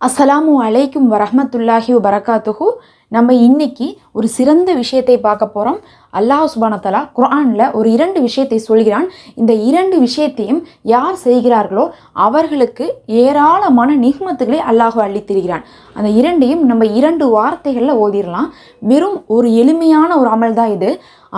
அஸ்ஸலாமு அலைக்கும் வரமத்துல்லாஹி வரகாத்துஹூ நம்ம இன்னைக்கு ஒரு சிறந்த விஷயத்தை பார்க்க போகிறோம் அல்லாஹ் சுபானத்தலா குரானில் ஒரு இரண்டு விஷயத்தை சொல்கிறான். இந்த இரண்டு விஷயத்தையும் யார் செய்கிறார்களோ அவர்களுக்கு ஏராளமான நிகமத்துகளை அல்லாஹ் அள்ளித்திருக்கிறான் அந்த இரண்டையும் நம்ம இரண்டு வார்த்தைகளில் ஓதிடலாம். வெறும் ஒரு எளிமையான ஒரு அமல் தான் இது.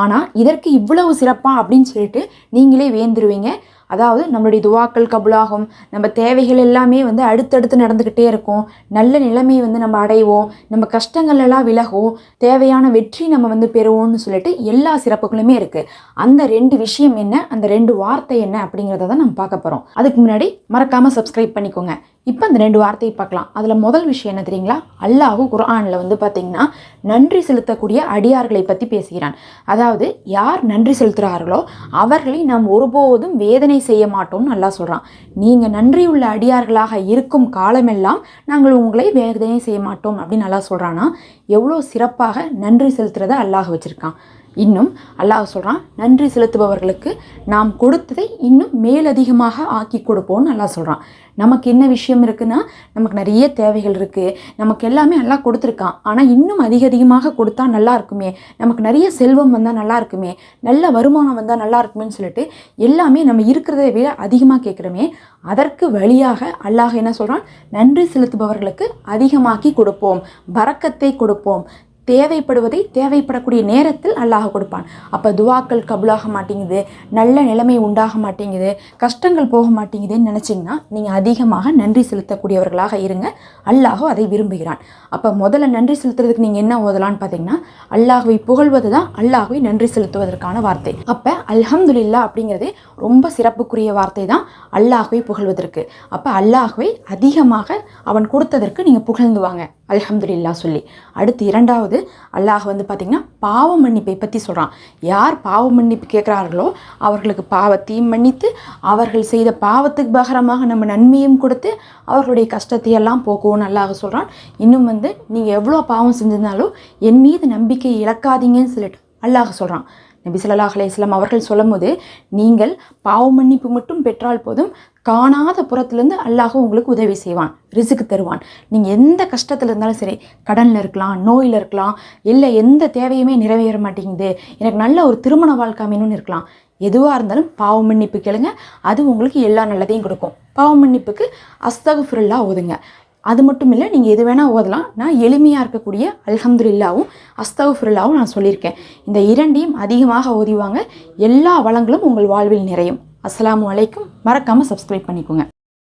ஆனால் இதற்கு இவ்வளவு சிறப்பாக அப்படின்னு சொல்லிட்டு நீங்களே வேந்துருவீங்க அதாவது நம்மளுடைய துவாக்கள் கபுலாகும். நம்ம தேவைகள் எல்லாமே வந்து அடுத்தடுத்து நடந்துக்கிட்டே இருக்கும். நல்ல நிலைமையை வந்து நம்ம அடைவோம். நம்ம கஷ்டங்கள் எல்லாம் விலகும் தேவையான வெற்றி நம்ம வந்து பெறுவோம்னு சொல்லிட்டு எல்லா சிறப்புகளுமே இருக்குது அந்த ரெண்டு விஷயம் என்ன அந்த ரெண்டு வார்த்தை என்ன அப்படிங்கிறத தான் நம்ம பார்க்க போகிறோம் அதுக்கு முன்னாடி மறக்காமல் சப்ஸ்கிரைப் பண்ணிக்கோங்க. இப்போ அந்த ரெண்டு வார்த்தையை பார்க்கலாம். அதில் முதல் விஷயம் என்ன தெரியுங்களா? அல்லாஹு குரானில் வந்து பார்த்திங்கன்னா நன்றி செலுத்தக்கூடிய அடியார்களை பற்றி பேசுகிறான். அதாவது யார் நன்றி செலுத்துகிறார்களோ அவர்களை நாம் ஒருபோதும் வேதனை செய்ய மாட்டோம்னு நல்லா சொல்கிறான் நீங்கள் நன்றி உள்ள அடியார்களாக இருக்கும் காலமெல்லாம் நாங்கள் உங்களை வேதனை செய்ய மாட்டோம் அப்படின்னு நல்லா சொல்கிறான்னா எவ்வளோ சிறப்பாக நன்றி செலுத்துறதை அல்லாஹ் வச்சுருக்கான். இன்னும் அல்லாஹ் சொல்கிறான் நன்றி செலுத்துபவர்களுக்கு நாம் கொடுத்ததை இன்னும் மேலதிகமாக ஆக்கி கொடுப்போம்னு அல்லாஹ் சொல்கிறான் நமக்கு என்ன விஷயம் இருக்குன்னா நமக்கு நிறைய தேவைகள் இருக்குது நமக்கு எல்லாமே நல்லா கொடுத்துருக்கான். ஆனால் இன்னும் அதிக அதிகமாக கொடுத்தா நல்லா இருக்குமே? நமக்கு நிறைய செல்வம் வந்தால் நல்லா இருக்குமே? நல்ல வருமானம் வந்தால் நல்லா இருக்குமேன்னு சொல்லிட்டு எல்லாமே நம்ம இருக்கிறத விட அதிகமாக கேட்குறோமே அதற்கு வழியாக அல்லாஹ் என்ன சொல்கிறான் நன்றி செலுத்துபவர்களுக்கு அதிகமாக்கி கொடுப்போம் பறக்கத்தை கொடுப்போம். தேவைப்படுவதை தேவைப்படக்கூடிய நேரத்தில் அல்லாஹ் கொடுப்பான். அப்போ துவாக்கள் கபுலாக மாட்டேங்குது நல்ல நிலைமை உண்டாக மாட்டேங்குது கஷ்டங்கள் போக மாட்டேங்குதுன்னு நினச்சிங்கன்னா நீங்கள் அதிகமாக நன்றி செலுத்தக்கூடியவர்களாக இருங்க. அல்லாஹோ அதை விரும்புகிறான். அப்போ முதல்ல நன்றி செலுத்துறதுக்கு நீங்கள் என்ன ஓதலான்னு பார்த்தீங்கன்னா அல்லாஹுவை புகழ்வது தான் அல்லாஹுவை நன்றி செலுத்துவதற்கான வார்த்தை. அப்போ அல்ஹம்துலில்லா அப்படிங்கிறது ரொம்ப சிறப்புக்குரிய வார்த்தை தான் அல்லாஹுவை புகழ்வதற்கு. அப்போ அல்லாஹுவை அதிகமாக அவன் கொடுத்ததற்கு நீங்கள் புகழ்ந்து வாங்க. அல்ஹம்துலில்லா சொல்லி. அடுத்து இரண்டாவது அல்லாஹ் வந்து பார்த்திங்கன்னா பாவ மன்னிப்பை பற்றி சொல்கிறான் யார் பாவ மன்னிப்பு கேட்குறார்களோ அவர்களுக்கு பாவத்தையும் மன்னித்து அவர்கள் செய்த பாவத்துக்கு பகரமாக நம்ம நன்மையும் கொடுத்து அவர்களுடைய கஷ்டத்தை எல்லாம் போக்குவோம்னு அல்லாஹ் சொல்கிறான் இன்னும் வந்து நீங்கள் எவ்வளோ பாவம் செஞ்சிருந்தாலும் என் மீது நம்பிக்கை இழக்காதீங்கன்னு சொல்லிட்டு அல்லாஹ் சொல்கிறான் நபி ஸல்லல்லாஹு அலைஹி அவர்கள் சொல்லும்போது நீங்கள் பாவ மன்னிப்பு மட்டும் பெற்றால் போதும் காணாத புறத்துலேருந்து அல்லாஹ் உங்களுக்கு உதவி செய்வான் ரிசுக்கு தருவான். நீங்கள் எந்த கஷ்டத்தில் இருந்தாலும் சரி கடனில் இருக்கலாம் நோயில் இருக்கலாம் இல்லை எந்த தேவையுமே நிறைவேற மாட்டேங்குது எனக்கு நல்ல ஒரு திருமண வாழ்க்கை அமையணும்னு இருக்கலாம். எதுவாக இருந்தாலும் பாவ மன்னிப்பு கேளுங்க அது உங்களுக்கு எல்லா நல்லதையும் கொடுக்கும். பாவ மன்னிப்புக்கு அஸ்தகுஃபுருல்லா ஓதுங்க. அது மட்டும் இல்லை நீங்கள் எது வேணால் ஓதலாம். நான் எளிமையாக இருக்கக்கூடிய அல்ஹம்துல்லாவும் அஸ்தகுஃபுருல்லாவும் நான் சொல்லியிருக்கேன். இந்த இரண்டையும் அதிகமாக ஓதிவாங்க. எல்லா வளங்களும் உங்கள் வாழ்வில் நிறையும். அஸ்ஸலாமு வலைக்கும் மறக்காமல் சப்ஸ்கிரைப் பண்ணிக்கோங்க.